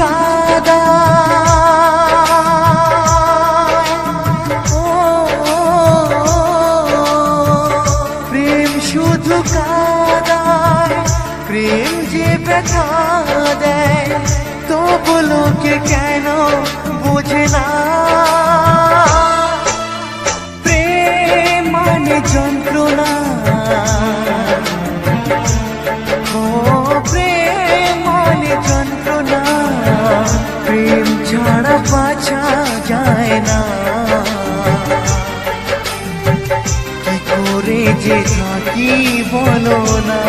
কাদা প্রেম শুধু কাদায় প্রেম যে ব্যথা দেয় তবু লোকে কেন বোঝে না। যায় না। কি করে যে থাকি বলো না।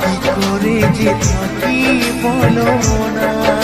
কি করে যে থাকি বলো না।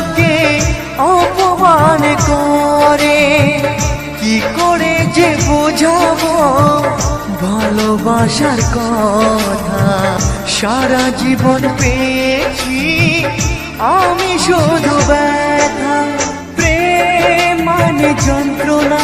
যে বোঝাবো ভালোবাসার কথা সারা জীবন পেয়েছি। আমি শুধু ব্যথা প্রেম মানে যন্ত্রণা।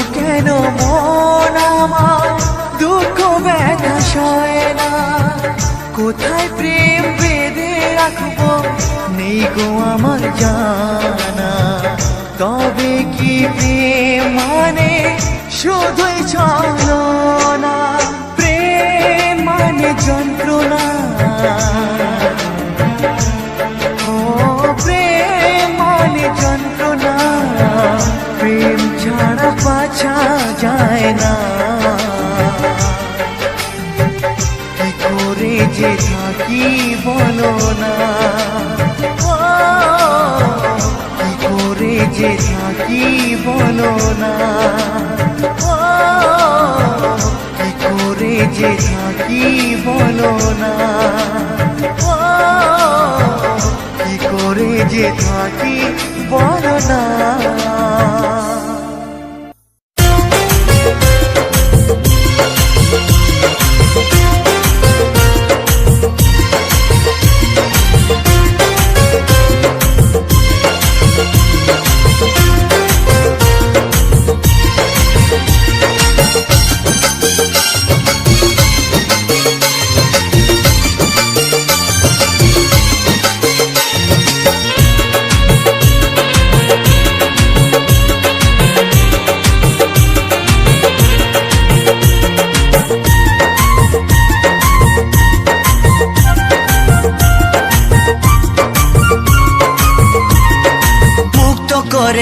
কোথায় প্রেম বেঁধে রাখব? নেই গো আমার জানা। তবে কি প্রেম মানে? শুধুই চলো যে থাকি বলো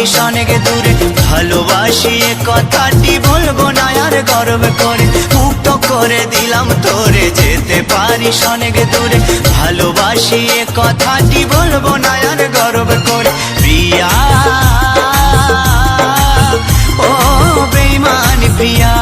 পারিস অনেক দূরে। ভালোবাসি কথাটি বলব না আর গর্ব করে। মুক্ত করে দিলাম তোরে, যেতে পারিস অনেক দূরে। ভালোবাসি কথাটি বলব না আর গর্ব করে। প্রিয়া, ও বেইমান প্রিয়া।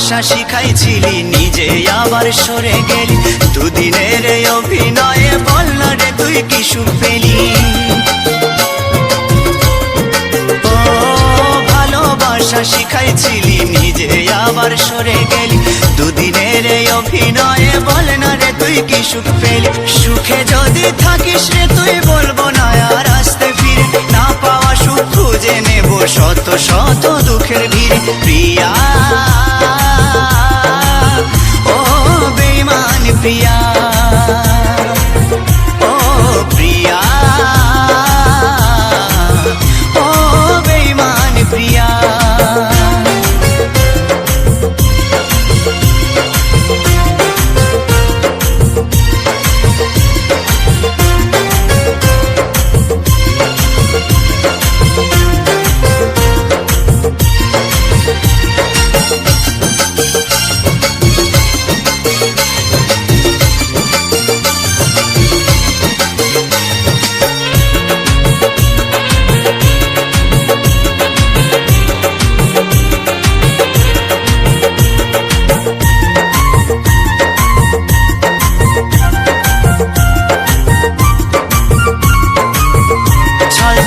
ভালোবাসা শিখাইছিলি, নিজে আবার সরে গেলি। দুদিনের অভিনয়ে বল রে তুই কি সুখ ও শিখাইছিলি, নিজে আবার সরে গেলি। দুদিনের অভিনয়ে বল না রে তুই কি সুখ পেলি? সুখে যদি থাকিস রে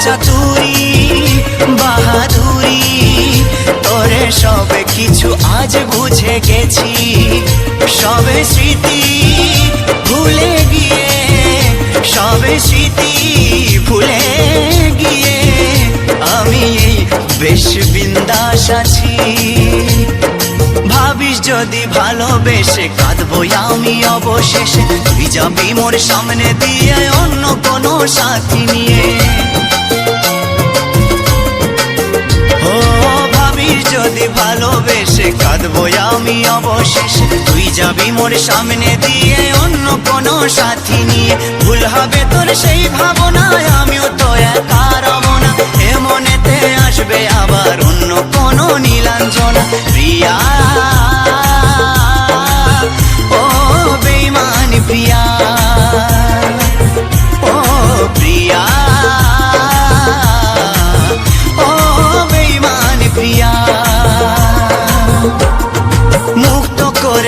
চাতুরি, বাহাদুরি, তোরে সবে কিছু আজ বুঝে গেছি। সবে স্মৃতি ভুলে গিয়ে, সবে স্মৃতি ভুলে গিয়ে আমি বেশ বিন্দাস আছি। ভাবিস যদি ভালোবেসে কাঁদবো আমি অবশেষে। তুই যাবি মোর সামনে দিয়ে অন্য কোনো সাথী নিয়ে। যদি ভালোবেসে কাঁদবো আমি অবশেষে। তুই যাবি মোর সামনে দিয়ে অন্য কোনো সাথী নিয়ে। ভুল হবে তোর সেই ভাবনায় আমিও তো একা রব না। এমনেতে মনেতে আসবে আবার অন্য কোনো নীলাঞ্জনা। প্রিয়া